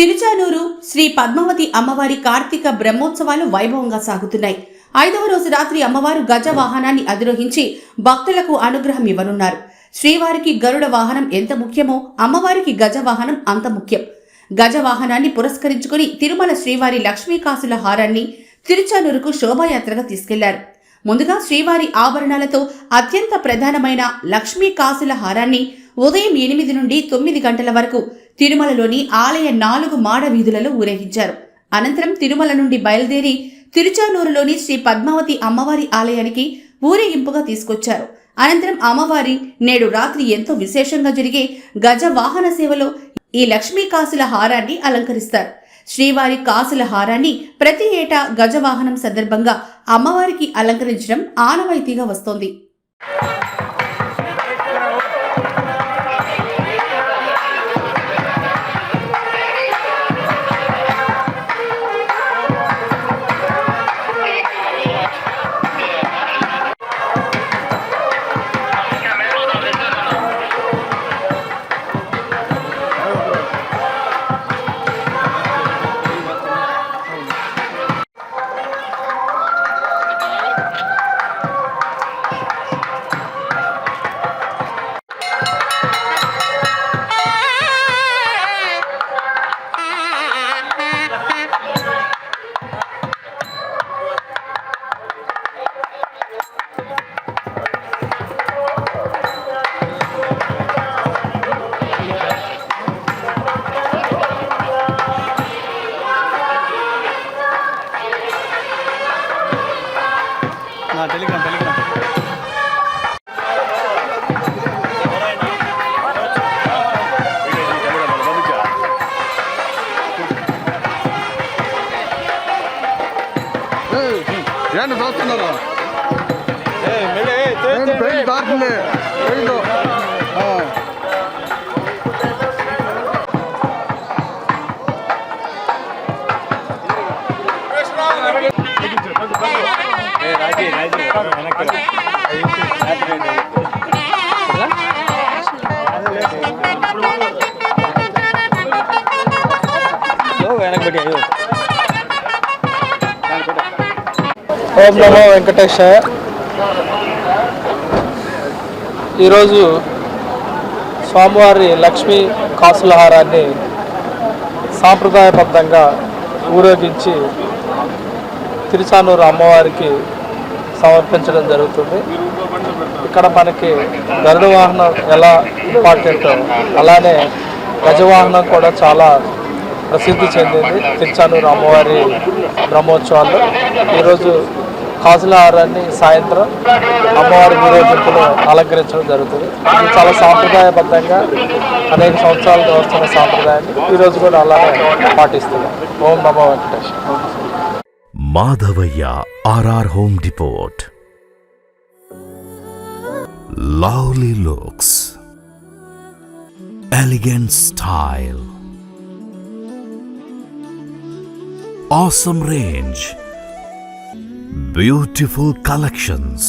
తిరుచానూరు శ్రీ పద్మావతి అమ్మవారి కార్తీక బ్రహ్మోత్సవాలు వైభవంగా సాగుతున్నాయి. ఐదవ రోజు రాత్రి అమ్మవారు గజ వాహనాన్ని అధిరోహించి భక్తులకు అనుగ్రహం ఇవ్వనున్నారు. శ్రీవారికి గరుడ వాహనం ఎంత ముఖ్యమో అమ్మవారికి గజ వాహనం అంత ముఖ్యం. గజ వాహనాన్ని పురస్కరించుకుని తిరుమల శ్రీవారి లక్ష్మీకాసుల హారాన్ని తిరుచానూరుకు శోభాయాత్రగా తీసుకెళ్ళారు. ముందుగా శ్రీవారి ఆభరణాలతో అత్యంత ప్రధానమైన లక్ష్మీకాసుల హారాన్ని ఉదయం ఎనిమిది నుండి తొమ్మిది గంటల వరకు తిరుమలలోని ఆలయ నాలుగు మాడ వీధులలో ఊరేగించారు. అనంతరం తిరుమల నుండి బయలుదేరి తిరుచానూరులోని శ్రీ పద్మావతి అమ్మవారి ఆలయానికి ఊరేగింపుగా తీసుకొచ్చారు. అనంతరం అమ్మవారి నేడు రాత్రి ఎంతో విశేషంగా జరిగే గజ వాహన సేవలో ఈ లక్ష్మీ కాసుల హారాన్ని అలంకరిస్తారు. శ్రీవారి కాసుల హారాన్ని ప్రతి ఏటా గజవాహనం సందర్భంగా అమ్మవారికి అలంకరించడం ఆనవాయితీగా వస్తోంది. టెలిగ్రామ్ టెలిగ్రామ్ ఏంటి చూస్తున్నారు ఏ పెయింట్ దాటుతుంది పెయింట్ ఓ, నమో వెంకటేశాయ. ఈరోజు స్వామివారి లక్ష్మీ కాసులహారాన్ని సాంప్రదాయబద్ధంగా ఊరేగించి తిరుచానూరు అమ్మవారికి సమర్పించడం జరుగుతుంది. ఇక్కడ మనకి గరుడు వాహనం ఎలా ఇంపార్టెంటో అలానే గజవాహనం కూడా చాలా ప్రసిద్ధి చెందింది. తిరుచానూరు అమ్మవారి బ్రహ్మోత్సవాల్లో. ఈరోజు కాసులహారాన్ని సాయంత్రం అమ్మవారి ఊరేగింపులో అలంకరించడం జరుగుతుంది. ఇది చాలా సాంప్రదాయబద్ధంగా అనేక సంవత్సరాలుగా వస్తున్న సాంప్రదాయాన్ని ఈరోజు కూడా అలానే పాటిస్తున్నాం. ఓం నమో Venkateshwara Madhavaya R R home depot lovely looks elegant style awesome range, beautiful collections,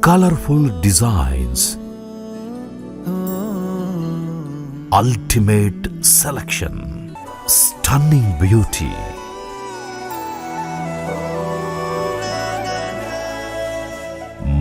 colorful designs, ultimate selection, stunning beauty.